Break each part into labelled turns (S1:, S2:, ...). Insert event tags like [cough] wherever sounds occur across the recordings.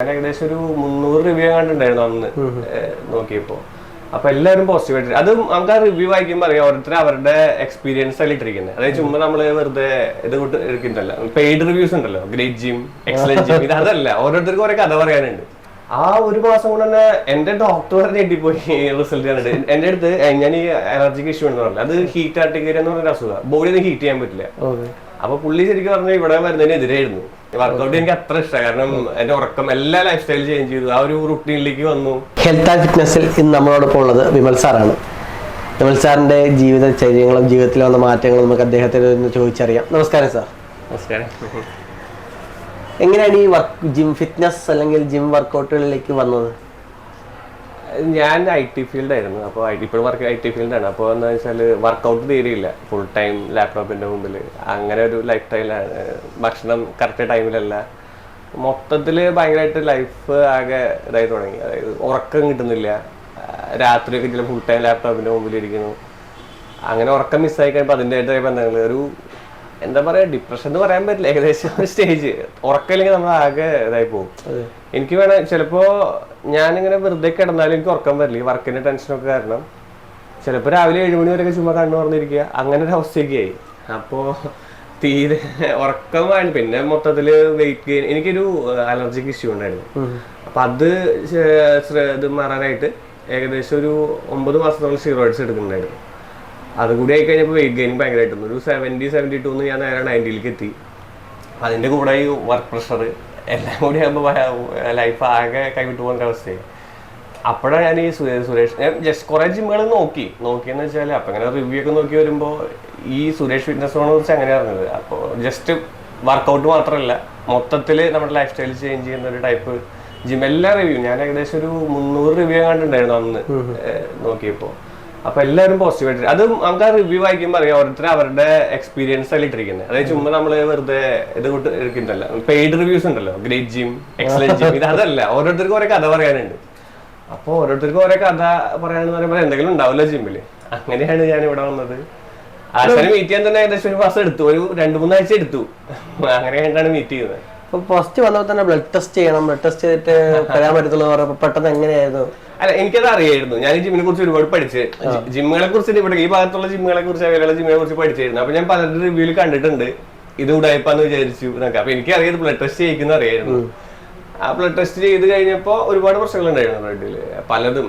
S1: ഞാൻ ഏകദേശം ഒരു മുന്നൂറ് റിവ്യൂ കണ്ടിട്ടുണ്ടായിരുന്നു അന്ന്. നോക്കിയപ്പോ. അപ്പൊ എല്ലാവരും പോസിറ്റീവ് ആയിട്ട് അത് നമുക്ക് ആ റിവ്യൂ വായിക്കുമ്പോൾ അറിയാം ഓരോരുത്തർ അവരുടെ എക്സ്പീരിയൻസ് അല്ല ഇട്ടിരിക്കുന്നത് അതായത് ചുമ്മാ നമ്മൾ വെറുതെ ഇത് കൊണ്ട് എടുക്കുന്നുണ്ടല്ലോ പെയ്ഡ് റിവ്യൂസ് ഉണ്ടല്ലോ. ഗ്രേറ്റ് ജിം എക്സലന്റ് ജിം ഇത് അതല്ല. ഓരോരുത്തർക്കും ഓരോ കഥ പറയാനുണ്ട്. ആ ഒരു മാസം കൊണ്ട് തന്നെ എന്റെ ഡോക്ടർ ഞെട്ടിപ്പോയി റിസൾട്ട് കണ്ടിട്ട്. എന്റെ അടുത്ത് ഞാൻ ഈ അലർജിക്ക് ഇഷ്യൂ ഉണ്ടെന്ന് പറഞ്ഞില്ല അത് ഹീറ്റ് ആർട്ടിക്കേരിയ എന്ന് പറഞ്ഞ അസുഖം. ബോഡി ഒന്നും ഹീറ്റ് ചെയ്യാൻ പറ്റില്ല. അപ്പൊ പുള്ളി ശരിക്കും പറഞ്ഞാൽ ഇവിടെ വരുന്നതിനെതിരായിരുന്നു. വർക്കൗട്ട് എനിക്ക് അത്ര ഇഷ്ടമാണ് കാരണം എന്റെ ഉറക്കം എല്ലാ ലൈഫ് സ്റ്റൈൽ ചേഞ്ച് ചെയ്തു. ആ ഒരു റുട്ടീനിലേക്ക് വന്നു.
S2: ഹെൽത്ത് ആൻഡ് ഫിറ്റ്നസ്സിൽ ഇന്ന് നമ്മളോടൊപ്പം ഉള്ളത് വിമൽ സാറാണ്. വിമൽ സാറിന്റെ ജീവിത ചര്യങ്ങളും ജീവിതത്തിൽ വന്ന മാറ്റങ്ങളും നമുക്ക് അദ്ദേഹത്തിന് ഒന്ന് ചോദിച്ചറിയാം. നമസ്കാരം സാർ.
S1: നമസ്കാരം.
S2: എങ്ങനെയാണ് ഈ വർക്ക് ജിം ഫിറ്റ്നസ് അല്ലെങ്കിൽ ജിം വർക്കൗട്ടുകളിലേക്ക് വന്നത്?
S1: ഞാൻ ഐ ടി ഫീൽഡ് ആയിരുന്നു. അപ്പോൾ I T work I T ഫീൽഡാണ് അപ്പോൾ എന്ന് വെച്ചാൽ വർക്കൗട്ട് തീരെയില്ല. ഫുൾ ടൈം ലാപ്ടോപ്പിന്റെ മുമ്പിൽ. അങ്ങനെ ഒരു ലൈഫ് സ്റ്റൈലാണ് ഭക്ഷണം കറക്റ്റ് ടൈമിലല്ല മൊത്തത്തിൽ ഭയങ്കരമായിട്ട് ലൈഫ് ആകെ ഇതായി തുടങ്ങി. അതായത് ഉറക്കം കിട്ടുന്നില്ല. രാത്രിയൊക്കെ ചില ഫുൾ ടൈം ലാപ്ടോപ്പിന്റെ മുമ്പിൽ ഇരിക്കുന്നു. അങ്ങനെ ഉറക്കം മിസ്സായി കഴിയുമ്പോൾ അതിന്റെതായ ബന്ധങ്ങൾ ഒരു എന്താ പറയാ ഡിപ്രഷൻ എന്ന് പറയാൻ പറ്റില്ല. ഏകദേശം ഒരു സ്റ്റേജ് ഉറക്കമില്ലെങ്കിൽ നമ്മൾ ആകെ ഇതായി പോകും. എനിക്ക് വേണം ചിലപ്പോ ഞാനിങ്ങനെ വെറുതെ കിടന്നാലും എനിക്ക് ഉറക്കം വരില്ല. ഈ വർക്കിന്റെ ടെൻഷനൊക്കെ കാരണം. ചിലപ്പോൾ രാവിലെ ഏഴ് മണി വരെയൊക്കെ ചുമ്മാ കണ്ണു തുറന്നിരിക്കുക. അങ്ങനെ ഒരു അവസ്ഥയൊക്കെ ആയി അപ്പോൾ തീരെ ഉറക്കമാണ് പിന്നെ മൊത്തത്തിൽ വെയിറ്റ് ഗെയിൻ എനിക്കൊരു അലർജിക്ക് ഇഷ്യൂ ഉണ്ടായിരുന്നു. അപ്പൊ അത് ഇത് മാറാനായിട്ട് ഏകദേശം ഒരു ഒമ്പത് മാസത്തോളം സീറോയിഡ്സ് എടുക്കുന്നുണ്ടായിരുന്നു. അതുകൂടി ആയി കഴിഞ്ഞപ്പോൾ വെയിറ്റ് ഗെയിനിങ് ഭയങ്കരമായിട്ട് ഒരു സെവന്റി സെവന്റി ടു ഞാൻ നേരെ നയന്റിയിലേക്ക് എത്തി. അതിന്റെ കൂടെ ഈ വർക്ക് പ്രഷർ എല്ലാം കൂടി ആകുമ്പോൾ ലൈഫ് ആകെ കൈവിട്ട് പോകുന്ന അവസ്ഥയായി അപ്പോഴാണ് ഞാൻ ഈ സുരേഷ് സുരേഷ് ഞാൻ ജസ്റ്റ് കുറെ ജിമ്മുകൾ നോക്കി. നോക്കിയെന്ന് വെച്ചാൽ അപ്പം ഇങ്ങനെ റിവ്യൂ ഒക്കെ നോക്കി വരുമ്പോൾ ഈ സുരേഷ് ഫിറ്റ്നസിനെ കുറിച്ച് അങ്ങനെ അറിഞ്ഞത്. അപ്പോൾ ജസ്റ്റ് വർക്കൗട്ട് മാത്രമല്ല മൊത്തത്തിൽ നമ്മുടെ ലൈഫ് സ്റ്റൈൽ ചേഞ്ച് ചെയ്യുന്ന ഒരു ടൈപ്പ് ജിം എല്ലാ റിവ്യൂ ഞാൻ ഏകദേശം ഒരു മുന്നൂറ് റിവ്യൂ കണ്ടിട്ടുണ്ടായിരുന്നു അന്ന് നോക്കിയപ്പോൾ അപ്പൊ എല്ലാവരും പോസിറ്റീവ് ആയിട്ട് അത് നമുക്ക് ആ റിവ്യൂ വായിക്കുമ്പോൾ അറിയാം ഓരോരുത്തർ അവരുടെ എക്സ്പീരിയൻസ് അല്ല ഇട്ടിരിക്കുന്നത് അതായത് ചുമ്മാ നമ്മൾ വെറുതെ ഇത് കൊണ്ട് എടുക്കുന്നുണ്ടല്ലോ പെയ്ഡ് റിവ്യൂസ് ഉണ്ടല്ലോ. ഗ്രേറ്റ് ജിം എക്സലന്റ് ജിം ഇത് അതല്ല. ഓരോരുത്തർക്കും ഓരോ കഥ പറയാനുണ്ട്. അപ്പൊ ഓരോരുത്തർക്കും ഓരോ കഥ പറയാനെന്ന് പറയുമ്പോൾ എന്തെങ്കിലും ഉണ്ടാവില്ല ജിമ്മിൽ അങ്ങനെയാണ് ഞാൻ ഇവിടെ വന്നത്. ആശാനെ മീറ്റ് ചെയ്യാൻ തന്നെ ഏകദേശം ഒരു മാസം എടുത്തു. ഒരു രണ്ടു മൂന്നാഴ്ച എടുത്തു. [laughs] അങ്ങനെയാണ് മീറ്റ് ചെയ്യുന്നത്.
S2: അപ്പൊ ഫസ്റ്റ് വന്നപ്പോൾ തന്നെ ബ്ലഡ് ടെസ്റ്റ് ചെയ്യണം ബ്ലഡ് ടെസ്റ്റ് ചെയ്തിട്ട് വരാൻ പറ്റത്തുള്ളൂ പറഞ്ഞപ്പോൾ പെട്ടെന്ന് എങ്ങനെയായിരുന്നു?
S1: അല്ല എനിക്കത് അറിയായിരുന്നു. ഞാൻ ഈ ജിമ്മിനെ കുറിച്ച് ഒരുപാട് പഠിച്ച്. ജിമ്മുകളെ കുറിച്ച് ഇവിടെ ഈ ഭാഗത്തുള്ള ജിമ്മുകളെ കുറിച്ച് അവരുടെ ജിമ്മിനെ കുറിച്ച് പഠിച്ചായിരുന്നു അപ്പൊ ഞാൻ പലരുടെ റിവ്യൂവിൽ കണ്ടിട്ടുണ്ട്. ഇത് ഉടായ്പാന്ന് വിചാരിച്ചു എന്നൊക്കെ. അപ്പൊ എനിക്ക് അറിയാം ബ്ലഡ് ടെസ്റ്റ് ചെയ്യിക്കുന്ന അറിയായിരുന്നു. ആ ബ്ലഡ് ടെസ്റ്റ് ചെയ്ത് കഴിഞ്ഞപ്പോ ഒരുപാട് പ്രശ്നങ്ങൾ ഉണ്ടായിരുന്നു ബ്ലഡിൽ പലതും.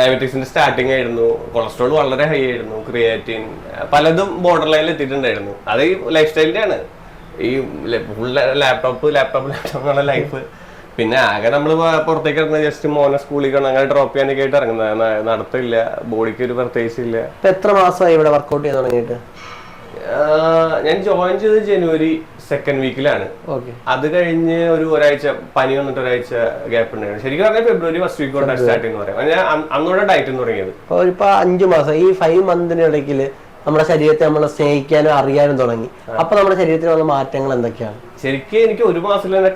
S1: ഡയബറ്റീസിന്റെ സ്റ്റാർട്ടിങ് ആയിരുന്നു. കൊളസ്ട്രോൾ വളരെ ഹൈ ആയിരുന്നു. ക്രിയാറ്റിൻ പലതും ബോർഡർ ലൈനിൽ എത്തിയിട്ടുണ്ടായിരുന്നു. അത് ഈ ലൈഫ് സ്റ്റൈലിന്റെ ആണ്. ഈ ഫുൾ ലാപ്ടോപ്പ് ലാപ്ടോപ്പ് ലാപ്ടോപ്പ് എന്നുള്ള ലൈഫ് പിന്നെ ആകെ നമ്മൾ പുറത്തേക്ക് ഇറങ്ങുന്നത് ജസ്റ്റ് മോനെ സ്കൂളിൽ കാണാൻ അങ്ങനെ ഡ്രോപ്പ് ചെയ്യാനൊക്കെ ആയിട്ട് ഇറങ്ങുന്നത്. നടത്തില്ല ബോഡിക്ക് ഒരു പ്രത്യേകിച്ച് ഇല്ല.
S2: എത്ര മാസമായി ഇവിടെ വർക്കൗട്ട് ചെയ്യാൻ തുടങ്ങിയിട്ട്?
S1: ഞാൻ ജോയിൻ ചെയ്തത് ജനുവരി സെക്കൻഡ് വീക്കിലാണ് അത് കഴിഞ്ഞ് ഒരു ഒരാഴ്ച പനി വന്നിട്ട് ഒരാഴ്ച ഗ്യാപ്പ് ഉണ്ടായിരുന്നു. ശരിക്കും പറഞ്ഞാൽ ഫെബ്രുവരി ഫസ്റ്റ് വീക്ക് സ്റ്റാർട്ടിങ് പറയാം ഞാൻ അന്ന് അന്നോടെ ഡയറ്റ് തുടങ്ങിയത്.
S2: ഇപ്പൊ അഞ്ചു മാസം. ഈ ഫൈവ് മന്തിനിടയ്ക്കിൽ നമ്മുടെ ശരീരത്തെ നമ്മൾ സ്നേഹിക്കാനും അറിയാനും തുടങ്ങി. അപ്പൊ നമ്മുടെ ശരീരത്തിൽ വന്ന മാറ്റങ്ങൾ എന്തൊക്കെയാണ്?
S1: ശരിക്കും എനിക്ക് ഒരു മാസം തന്നെ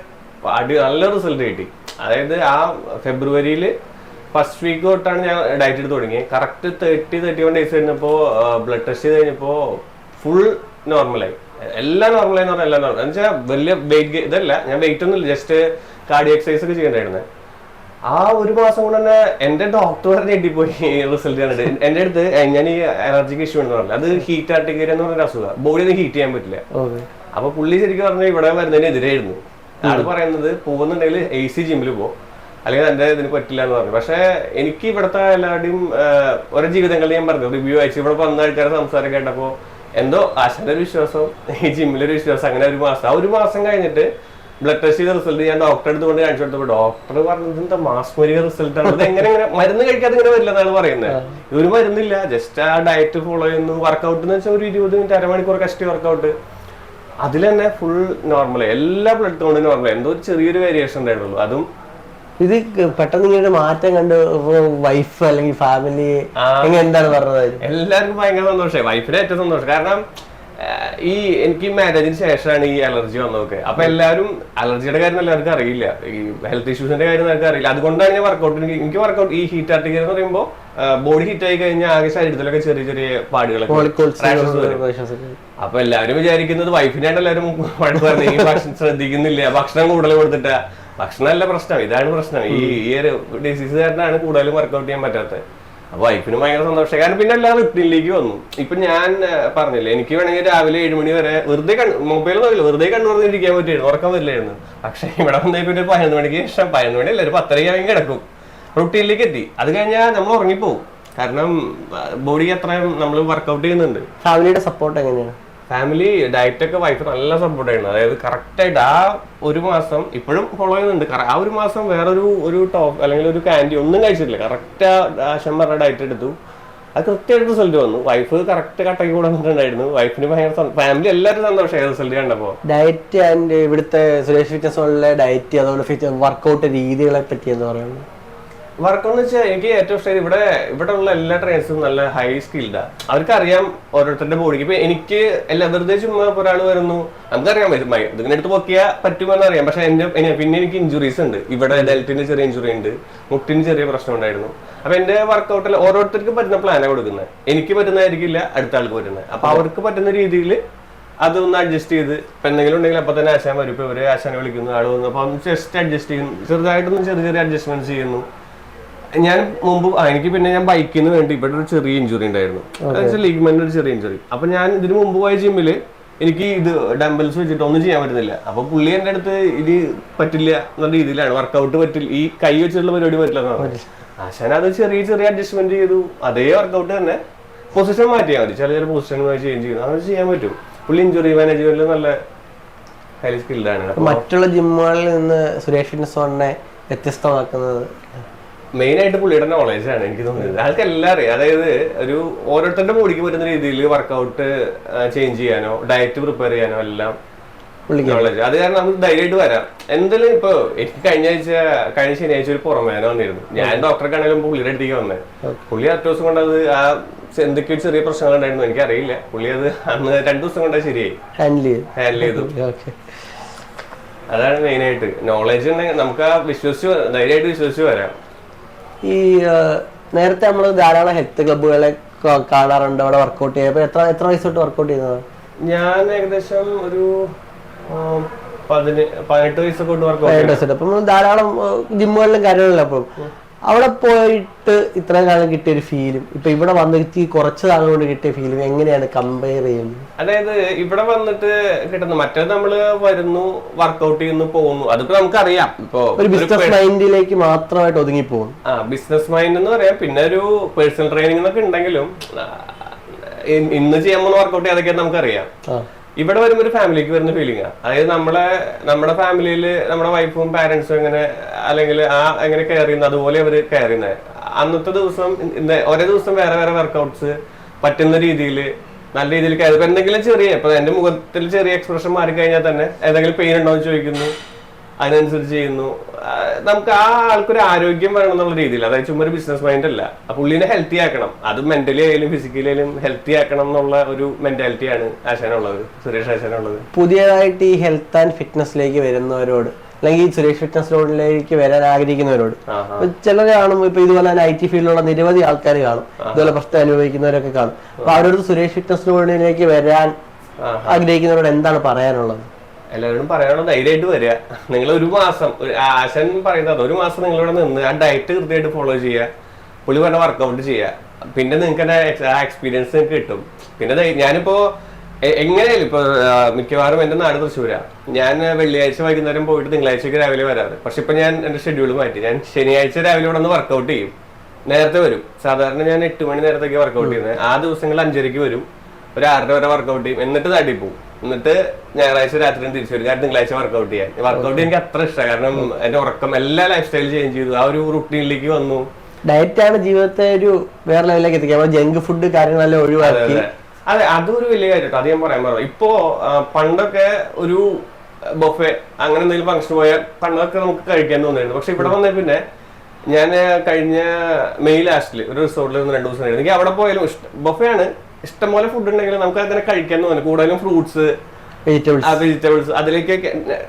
S1: അടി നല്ല റിസൾട്ട് കിട്ടി. അതായത് ആ ഫെബ്രുവരിയിൽ ഫസ്റ്റ് വീക്ക് തൊട്ടാണ് ഞാൻ ഡയറ്റ് എടുത്ത് തുടങ്ങിയത്. Correct thirty thirty one days കഴിഞ്ഞപ്പോൾ ബ്ലഡ് ടെസ്റ്റ് ചെയ്ത് കഴിഞ്ഞപ്പോൾ ഫുൾ നോർമലായി എല്ലാം നോർമലായി എന്ന് പറഞ്ഞാൽ എല്ലാം നോർമൽ എന്ന് വെച്ചാൽ വലിയ വെയിറ്റ് ഇതല്ല ഞാൻ വെയിറ്റ് ഒന്നും ജസ്റ്റ് കാർഡിയോ എക്സസൈസ് ഒക്കെ ചെയ്യണ്ടായിരുന്നത് ആ ഒരു മാസം കൊണ്ട് തന്നെ എന്റെ ഡോക്ടർ വരെ ഞെട്ടിപ്പോയി റിസൾട്ട് കണ്ടിട്ട്. എന്റെ അടുത്ത് ഞാൻ ഈ അലർജിക്ക് ഇഷ്യൂ ഉണ്ടെന്ന് പറഞ്ഞത് അത് ഹീറ്റ് ആർട്ടിക്കേരിയ എന്ന് പറഞ്ഞ അസുഖം. ബോഡി ഒന്നും ഹീറ്റ് ചെയ്യാൻ പറ്റില്ല. അപ്പൊ പുള്ളി ശരിക്കും പറഞ്ഞാൽ ഇവിടെ വരുന്നതിനെതിരായിരുന്നു. ആൾ പറയുന്നത് പോകുന്നുണ്ടെങ്കിൽ എ സി ജിമ്മിൽ പോ. അല്ലെങ്കിൽ എന്റെ ഇതിന് പറ്റില്ല എന്ന് പറഞ്ഞു. പക്ഷെ എനിക്ക് ഇവിടുത്തെ എല്ലാവരുടെയും ഓരോ ജീവിതങ്ങളിൽ ഞാൻ പറഞ്ഞു റിവ്യൂ അയച്ചു ഇവിടെ വന്ന ആൾക്കാരുടെ സംസാരം കേട്ടപ്പോ എന്തോ ആശാന്റെ ഒരു വിശ്വാസം ഈ ജിമ്മിലൊരു വിശ്വാസം അങ്ങനെ ഒരു മാസം. ആ ഒരു മാസം കഴിഞ്ഞിട്ട് ബ്ലഡ് ടെസ്റ്റ് ചെയ്ത റിസൾട്ട് ഞാൻ ഡോക്ടറെ അടുത്ത് കൊണ്ട് കാണിച്ചു കൊടുത്തപ്പോൾ ഡോക്ടർ പറഞ്ഞത് എന്താ മാസ്മരിക റിസൾട്ട് ആണ്. ഇത് എങ്ങനെ ഇങ്ങനെ മരുന്ന് കഴിക്കാതെ ഇങ്ങനെ വരില്ല എന്നാണ് പറയുന്നത് ഇതൊരു മരുന്നില്ല. ജസ്റ്റ് ആ ഡയറ്റ് ഫോളോ ചെയ്യുന്നു. വർക്കൗട്ട് എന്ന് വെച്ചാൽ ഒരു ഇരുപത് മിനിറ്റ് അരമണിക്കൂർ കഷ്ടി വർക്കൗട്ട് അതിൽ തന്നെ ഫുൾ നോർമൽ എല്ലാ ബ്ലഡ് കൗണ്ടും നോർമൽ എന്തോ ഒരു ചെറിയൊരു വേരിയേഷൻ ഉണ്ടായിരുന്നുള്ളൂ അതും
S2: ഇത് പെട്ടെന്ന് ഇങ്ങനെ മാറ്റം കണ്ട് വൈഫ് അല്ലെങ്കിൽ ഫാമിലി എന്താണ് പറഞ്ഞത്?
S1: എല്ലാവർക്കും ഭയങ്കര സന്തോഷമായി. വൈഫിന് ഏറ്റവും സന്തോഷം. കാരണം ഈ എനിക്ക് മാരേജിന് ശേഷമാണ് ഈ അലർജി വന്നതൊക്കെ. അപ്പൊ എല്ലാവരും അലർജിയുടെ കാര്യം എല്ലാവർക്കും അറിയില്ല. ഈ ഹെൽത്ത് ഇഷ്യൂസിന്റെ കാര്യം എല്ലാവർക്കും അറിയില്ല. അതുകൊണ്ടാണ് ഞാൻ വർക്കൗട്ട് എനിക്ക് വർക്കൗട്ട് ഈ ഹീറ്റ് ആർട്ടിക്കൽ എന്ന് പറയുമ്പോൾ ബോഡി ഹീറ്റ് ആയി കഴിഞ്ഞാൽ ആകെ ശരീരത്തിലൊക്കെ ചെറിയ ചെറിയ പാടുകളൊക്കെ. അപ്പൊ എല്ലാവരും വിചാരിക്കുന്നത് വൈഫിനായിട്ട് എല്ലാവരും പറഞ്ഞു ഈ ഭക്ഷണം ശ്രദ്ധിക്കുന്നില്ല. ഭക്ഷണം കൂടുതൽ കൊടുത്തിട്ട. ഭക്ഷണമല്ല പ്രശ്നം. ഇതാണ് പ്രശ്നം. ഈ ഈ ഒരു ഡിസീസ് കാരണമാണ് കൂടുതലും വർക്കൗട്ട് ചെയ്യാൻ പറ്റാത്തത്. അപ്പൊ വൈഫിന് ഭയങ്കര സന്തോഷം. കാരണം പിന്നെ എല്ലാം റിട്ടിനിലേക്ക് വന്നു. ഇപ്പൊ ഞാൻ പറഞ്ഞില്ലേ എനിക്ക് വേണമെങ്കിൽ രാവിലെ ഏഴ് മണി വരെ വെറുതെ മൊബൈൽ നോക്കില്ല വെറുതെ കണ്ടുപറഞ്ഞിരിക്കാൻ പറഞ്ഞിരിക്കാൻ പറ്റിയിരുന്നു ഉറക്കം വരില്ലായിരുന്നു. പക്ഷെ ഇവിടെ വന്നേ പിന്നെ പതിനൊന്ന് മണിക്ക് ശേഷം പതിനൊന്ന് മണി അല്ല ഒരു പത്തരയ്ക്ക് ആണെങ്കിൽ കിടക്കും. റുട്ടീനിലേക്ക് എത്തി. അത് കഴിഞ്ഞാൽ നമ്മൾ ഉറങ്ങിപ്പോവും. കാരണം ബോഡി അത്രയും നമ്മൾ വർക്കൗട്ട് ചെയ്യുന്നുണ്ട്.
S2: ഫാമിലിയുടെ സപ്പോർട്ട് എങ്ങനെയാണ്?
S1: ഫാമിലി ഡയറ്റ് ഒക്കെ വൈഫ് നല്ല സപ്പോർട്ട് ചെയ്യുന്നത്. അതായത് കറക്റ്റ് ആയിട്ട് ആ ഒരു മാസം ഇപ്പോഴും ഫോളോ ചെയ്യുന്നുണ്ട്. ആ ഒരു മാസം വേറൊരു ഒരു ടോപ്പ് അല്ലെങ്കിൽ ഒരു കാൻഡി ഒന്നും കഴിച്ചിട്ടില്ല. കറക്റ്റ് ആശം പറഞ്ഞ ഡയറ്റ് എടുത്തു. അത് കൃത്യമായിട്ട് റിസൾട്ട് വന്നു. വൈഫ് കറക്റ്റ് കട്ടയ്ക്ക് കൂടെ വന്നിട്ടുണ്ടായിരുന്നു വൈഫിന് ഭയങ്കര ഫാമിലി എല്ലാവരും സന്തോഷമായി റിസൾട്ട് കണ്ടപ്പോൾ
S2: ഡയറ്റ് ആൻഡ് ഇവിടുത്തെ സുരേഷ് ഫിറ്റ്നസ് ഡയറ്റ് അതുപോലെ ഫിറ്റ് വർക്കൗട്ട് രീതികളെ പറ്റി എന്ന് പറയുന്നത്.
S1: വർക്ക് എന്ന് വെച്ചാൽ എനിക്ക് ഏറ്റവും ഇഷ്ടം ഇവിടെ ഇവിടെ ഉള്ള എല്ലാ ട്രെയിൻസും നല്ല ഹൈ സ്കിൽഡാ അവർക്കറിയാം ഓരോരുത്തരുടെ ബോഡിക്ക് ഇപ്പൊ എനിക്ക് എല്ലാ വെറുതെ ചുമ്മാ ഒരാൾ വരുന്നു. നമുക്കറിയാൻ പറ്റും. ഇതിങ്ങനെ എടുത്ത് പൊക്കിയാൽ പറ്റുമെന്ന് അറിയാം. പക്ഷെ എന്റെ പിന്നെ എനിക്ക് ഇഞ്ചുറീസ് ഉണ്ട്. ഇവിടെ ഡെൽറ്റിന് ചെറിയ ഇഞ്ചുറി ഉണ്ട്. മുട്ടിന് ചെറിയ പ്രശ്നം ഉണ്ടായിരുന്നു. അപ്പൊ എന്റെ വർക്കൗട്ടിൽ ഓരോരുത്തർക്കും പറ്റുന്ന പ്ലാനാണ് കൊടുക്കുന്നത് എനിക്ക് പറ്റുന്നതായിരിക്കില്ല അടുത്ത ആൾക്ക് പറ്റുന്നത് അപ്പൊ അവർക്ക് പറ്റുന്ന രീതിയിൽ അതൊന്ന് അഡ്ജസ്റ്റ് ചെയ്ത്. ഇപ്പൊ എന്തെങ്കിലും ഉണ്ടെങ്കിൽ അപ്പൊ തന്നെ ആശാൻ വരും. ഇപ്പൊ ഇവർ ആശാനെ വിളിക്കുന്നു ആൾ വന്നു. അപ്പൊ ജസ്റ്റ് അഡ്ജസ്റ്റ് ചെയ്യുന്നു. ചെറുതായിട്ടൊന്നും ചെറിയ ചെറിയ അഡ്ജസ്റ്റ്മെന്റ് ചെയ്യുന്നു. ഞാൻ മുമ്പ് എനിക്ക് പിന്നെ ഞാൻ ബൈക്കിന് വേണ്ടി ഇവിടെ ഒരു ചെറിയ ഇഞ്ചുറി ഉണ്ടായിരുന്നു. ലീഗ്മെന്റ് ഒരു ചെറിയ ഇഞ്ചുറി അപ്പൊ ഞാൻ ഇതിന് മുമ്പ് പോയ ജിമ്മിൽ എനിക്ക് ഇത് ഡംബൽസ് വെച്ചിട്ട് ഒന്നും ചെയ്യാൻ പറ്റുന്നില്ല. അപ്പൊ പുള്ളി എന്റെ അടുത്ത് ഇത് പറ്റില്ല എന്നുള്ള രീതിയിലാണ്. വർക്കൗട്ട് പറ്റില്ല. ഈ കൈ വെച്ചിട്ടുള്ള പരിപാടി പറ്റില്ല ആശാൻ അത് ചെറിയ ചെറിയ അഡ്ജസ്റ്റ്മെന്റ് ചെയ്തു. അതേ വർക്കൗട്ട് തന്നെ പൊസിഷൻ മാറ്റിയാൽ മതി. ചില ചില പൊസിഷൻ ചേഞ്ച് ചെയ്യുന്നു. അത് ചെയ്യാൻ പറ്റും. പുള്ളി ഇഞ്ചുറി മാനേജ്മെന്റിൽ നല്ല ഹൈലി സ്കിൽഡാണ്
S2: മറ്റുള്ള ജിമ്മുകളിൽ നിന്ന് സുരേഷിന്റെ സോണിനെ വ്യത്യസ്തമാക്കുന്നത്
S1: മെയിൻ ആയിട്ട് പുള്ളിയുടെ നോളേജ് ആണ് എനിക്ക് തോന്നുന്നത്. ആൾക്ക് എല്ലാം അറിയാം. അതായത് ഒരു ഓരോരുത്തരുടെ ബോഡിക്ക് പറ്റുന്ന രീതിയിൽ വർക്കൗട്ട് ചേഞ്ച് ചെയ്യാനോ ഡയറ്റ് പ്രിപ്പയർ ചെയ്യാനോ എല്ലാം നോളജ് അത് കാരണം നമുക്ക് ധൈര്യമായിട്ട് വരാം. എന്തെങ്കിലും ഇപ്പൊ എനിക്ക് കഴിഞ്ഞ ആഴ്ച കഴിഞ്ഞ ശനിയാഴ്ച ഒരു പുറമേന വന്നിരുന്നു. ഞാൻ ഡോക്ടറെ കാണാനും പുള്ളിയുടെ അടുത്തേക്ക് വന്നേ. പുള്ളി അത്ര ദിവസം കൊണ്ട് അത് ആ എന്തൊക്കെയോ ചെറിയ പ്രശ്നങ്ങൾ ഉണ്ടായിരുന്നു. എനിക്ക് അറിയില്ല പുള്ളി അത് അന്ന് രണ്ടു ദിവസം കൊണ്ടാ ശരിയായി.
S2: ഹാൻഡിൽ
S1: ഹാൻഡിൽ ചെയ്തു. അതാണ് മെയിനായിട്ട് നോളജ് ഉണ്ടെങ്കിൽ നമുക്ക് ആ വിശ്വസിച്ച് ധൈര്യമായിട്ട് വിശ്വസിച്ച് വരാം.
S2: ഈ നേരത്തെ നമ്മൾ ധാരാളം ഹെൽത്ത് ക്ലബ്ബുകളെ കാണാറുണ്ട് അവിടെ വർക്കൗട്ട് ചെയ്യുമ്പോൾ എത്ര എത്ര വയസ്സ് തൊട്ട് വർക്കൗട്ട് ചെയ്യുന്നത്?
S1: ഞാൻ ഏകദേശം ഒരു പതിനെട്ട് വയസ്സൊക്കെ കൊണ്ട് വർക്ക്
S2: പതിനെട്ട് വയസ്സ് തൊട്ട്. അപ്പം ധാരാളം ജിമ്മുകളിലും കാര്യങ്ങളിലും അപ്പം അവിടെ പോയിട്ട് ഇത്രയും കാലം കിട്ടിയ ഒരു ഫീലും ഇപ്പൊ ഇവിടെ വന്നിട്ട് കുറച്ച് നാൾ കൊണ്ട് കിട്ടിയ ഫീലും എങ്ങനെയാണ് കമ്പയർ ചെയ്യുന്നത്?
S1: അതായത് ഇവിടെ വന്നിട്ട് കിട്ടുന്ന മറ്റേ നമ്മൾ വരുന്നു വർക്ക്ഔട്ട് ചെയ്യുന്നു പോകുന്നു. അതിപ്പോ നമുക്കറിയാം. ഇപ്പൊ
S2: ഒരു ബിസിനസ് മൈൻഡിലേക്ക് മാത്രമായിട്ട് ഒതുങ്ങി പോകും
S1: ആ ബിസിനസ് മൈൻഡ് എന്ന് പറയാം. പിന്നെ ഒരു പേഴ്സണൽ ട്രെയിനിങ് എന്നൊക്കെ ഉണ്ടെങ്കിലും ഇന്ന് ചെയ്യാൻ പോകുന്ന വർക്ക്ഔട്ട് ചെയ്യാതൊക്കെ നമുക്കറിയാം. ഇവിടെ വരുമ്പോൾ ഒരു ഫാമിലിക്ക് വരുന്ന ഫീലിംഗാ അതായത് നമ്മളെ നമ്മുടെ ഫാമിലിയിൽ നമ്മുടെ വൈഫും പാരന്റ്സും എങ്ങനെ അല്ലെങ്കിൽ ആ എങ്ങനെ കെയർ ചെയ്യുന്നത് അതുപോലെ അവർ കെയർ ചെയ്യുന്നത് അന്നത്തെ ദിവസം ഒരേ ദിവസം വേറെ വേറെ വർക്കൗട്ട്സ് പറ്റുന്ന രീതിയിൽ നല്ല രീതിയിൽ കെയർ ഇപ്പൊ എന്തെങ്കിലും ചെറിയ ഇപ്പൊ എന്റെ മുഖത്തിൽ ചെറിയ എക്സ്പ്രഷൻ മാറിക്കഴിഞ്ഞാൽ തന്നെ ഏതെങ്കിലും പെയിൻ ഉണ്ടോ എന്ന് ചോദിക്കുന്നു. അതിനനുസരിച്ച് ചെയ്യുന്നു. നമുക്ക് ആ ആൾക്കൊരു ആരോഗ്യം വേണം എന്നുള്ള രീതിയിൽ അതായത് ചുമ്മാ ഒരു ബിസിനസ് മൈൻഡ് അല്ല. ആ പുള്ളിനെ ഹെൽത്തി ആക്കണം. അത് മെന്റലി ആയാലും ഫിസിക്കലി ആയാലും ഹെൽത്തി ആക്കണം എന്നുള്ള ഒരു മെന്റാലിറ്റിയാണ് ആശാനുള്ളത് സുരേഷ് ആശാനുള്ളത്.
S2: പുതിയതായിട്ട് ഈ ഹെൽത്ത് ആൻഡ് ഫിറ്റ്നസ്സിലേക്ക് വരുന്നവരോട് അല്ലെങ്കിൽ ഈ സുരേഷ് ഫിറ്റ്നസ് റോഡിലേക്ക് വരാൻ ആഗ്രഹിക്കുന്നവരോട്. ചിലർ കാണും ഇപ്പൊ ഇതുപോലെ തന്നെ ഐ ടി ഫീൽഡിലുള്ള നിരവധി ആൾക്കാർ കാണും. ഇതുപോലെ പ്രശ്നം അനുഭവിക്കുന്നവരൊക്കെ കാണും. അപ്പൊ അവരോട് സുരേഷ് ഫിറ്റ്നസ് റോഡിലേക്ക് വരാൻ. ആഗ്രഹിക്കുന്നവരോട് എന്താണ് പറയാനുള്ളത്?
S1: എല്ലാവരോടും പറയാനുള്ള ധൈര്യമായിട്ട് വരിക. നിങ്ങൾ ഒരു മാസം ആശൻ പറയുന്നത് ഒരു മാസം നിങ്ങളിവിടെ നിന്ന് ആ ഡയറ്റ് കൃത്യമായിട്ട് ഫോളോ ചെയ്യുക. പുള്ളി പറഞ്ഞ വർക്കൗട്ട് ചെയ്യുക. പിന്നെ നിങ്ങൾക്ക് ആ എക്സ്പീരിയൻസ് നിങ്ങൾക്ക് കിട്ടും. പിന്നെ ഞാനിപ്പോ എ- എങ്ങനെയായാലും ഇപ്പൊ മിക്കവാറും എന്റെ നാട് തൃശ്ശൂരാ. ഞാൻ വെള്ളിയാഴ്ച വൈകുന്നേരം പോയിട്ട് തിങ്കളാഴ്ചക്ക് രാവിലെ വരാറ്. പക്ഷെ ഇപ്പൊ ഞാൻ എന്റെ ഷെഡ്യൂൾ മാറ്റി. ഞാൻ ശനിയാഴ്ച രാവിലെ ഇവിടെ നിന്ന് വർക്കൗട്ട് ചെയ്യും. നേരത്തെ വരും. സാധാരണ ഞാൻ എട്ട് മണി നേരത്തേക്ക് വർക്കൗട്ട് ചെയ്യുന്നത്. ആ ദിവസങ്ങളിൽ അഞ്ചരക്ക് വരും. ഒരു ആറര വരെ വർക്കൗട്ട് ചെയ്യും. എന്നിട്ട് തടി പോകും എന്നിട്ട് ഞായറാഴ്ച രാത്രി തിരിച്ചു വരും. കാരണം തിങ്കളാഴ്ച വർക്കൗട്ട് ചെയ്യാൻ. വർക്കൗട്ട് എനിക്ക് അത്ര ഇഷ്ടമാണ് കാരണം എന്റെ ഉറക്കം എല്ലാ ലൈഫ് സ്റ്റൈൽ ചേഞ്ച് ചെയ്തു. ആ ഒരു റുട്ടീനിലേക്ക് വന്നു.
S2: ഡയറ്റ് ആണ് ജീവിതത്തെ ഒരു വേറെ ലെവലിലേക്ക് എത്തിക്കുക. ജങ്ക് ഫുഡ് കാര്യങ്ങളെല്ലാം ഒഴിവാക്കി
S1: അതെ. അതെ അതൊരു വലിയ കാര്യം അത് ഞാൻ പറയാൻ പറഞ്ഞു ഇപ്പോ പണ്ടൊക്കെ ഒരു ബൊഫെ അങ്ങനെ എന്തെങ്കിലും ഫംഗ്ഷൻ പോയാൽ പണ്ടൊക്കെ നമുക്ക് കഴിക്കാൻ തോന്നിയിരുന്നു. പക്ഷെ ഇവിടെ വന്നേ പിന്നെ ഞാൻ കഴിഞ്ഞ മെയ് ലാസ്റ്റിൽ ഒരു റിസോർട്ടിൽ നിന്ന് രണ്ട് ദിവസം കഴിഞ്ഞു എനിക്ക് അവിടെ പോയാലും ഇഷ്ടം. ബൊഫയാണ് ഇഷ്ടംപോലെ ഫുഡ് ഉണ്ടെങ്കിൽ നമുക്ക് അങ്ങനെ കഴിക്കാൻ തോന്നുന്നു. കൂടുതലും ഫ്രൂട്ട്സ്
S2: വെജിറ്റബിൾസ്
S1: ആ വെജിറ്റബിൾസ് അതിലേക്ക്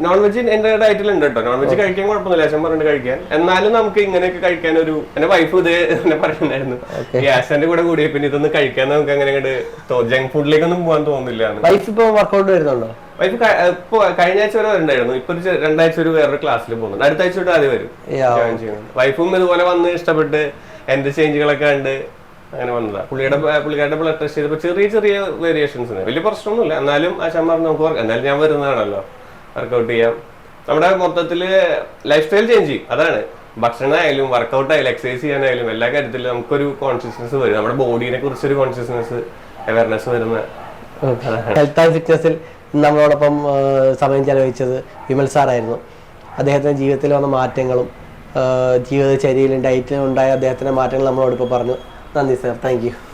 S1: നോൺ വെജ് എന്റെ ഡയറ്റിൽ ഉണ്ട് കേട്ടോ. നോൺ വെജ് കഴിക്കാൻ കുഴപ്പമൊന്നുമില്ല. അച്ഛൻ പറഞ്ഞിട്ട് കഴിക്കാൻ. എന്നാലും നമുക്ക് ഇങ്ങനെയൊക്കെ കഴിക്കാൻ ഒരു എന്റെ വൈഫ് ഇത് എന്നെ പറയുന്നുണ്ടായിരുന്നു. ഗ്യാസിന്റെ കൂടെ കൂടിയ പിന്നെ ഇതൊന്നും കഴിക്കാൻ നമുക്ക് അങ്ങനെ അങ്ങോട്ട് ജങ്ക് ഫുഡിലേക്കൊന്നും പോകാൻ തോന്നുന്നില്ല
S2: വൈഫ് ഇപ്പൊ വർക്കൗട്ട് വരുന്നുണ്ടോ?
S1: വൈഫ് ഇപ്പൊ കഴിഞ്ഞ ആഴ്ച വരെ വരുന്നുണ്ടായിരുന്നു. ഇപ്പൊ ഒരു രണ്ടാഴ്ച ഒരു വേറൊരു ക്ലാസ്സിൽ പോകുന്നുണ്ട്. അടുത്ത ആഴ്ച തൊട്ട് ആദ്യം വരും. വൈഫും ഇതുപോലെ വന്ന് ഇഷ്ടപ്പെട്ട് എന്റെ ചേഞ്ചുകളൊക്കെ കണ്ട് അങ്ങനെ വന്നതാണ് പുള്ളിയുടെ പുള്ളിക്കാരുടെ ബ്ലഡ് ടെസ്റ്റ് ചെയ്തപ്പോൾ ചെറിയ ചെറിയ വേരിയേഷൻസ് ഉണ്ട് വലിയ പ്രശ്നമൊന്നുമില്ല. എന്നാലും ആ പറഞ്ഞു നമുക്ക് വർക്ക് എന്നാലും ഞാൻ വരുന്നതാണല്ലോ. വർക്കൗട്ട് ചെയ്യാം. നമ്മുടെ മൊത്തത്തിൽ ലൈഫ് സ്റ്റൈൽ ചേഞ്ച് ചെയ്യും. അതാണ്. ഭക്ഷണം ആയാലും വർക്കൗട്ട് ആയാലും എക്സസൈസ് ചെയ്യാനായാലും എല്ലാ കാര്യത്തിലും നമുക്കൊരു കോൺഷ്യസ്നസ് വരും. നമ്മുടെ ബോഡീനെ കുറിച്ചൊരു കോൺഷ്യസ്നസ് അവയർനെസ് വരുന്ന
S2: ഹെൽത്ത് ആൻഡ് ഫിറ്റ്നസിൽ നമ്മളോടൊപ്പം സമയം ചെലവഴിച്ചത് വിമൽ സാറായിരുന്നു. അദ്ദേഹത്തിന്റെ ജീവിതത്തിൽ വന്ന മാറ്റങ്ങളും ജീവിത ജീവിതചര്യയിലും ഡയറ്റിലും ഉണ്ടായ അദ്ദേഹത്തിന്റെ മാറ്റങ്ങൾ നമ്മളോട് ഇപ്പോൾ പറഞ്ഞു. നന്ദി സാർ താങ്ക് യു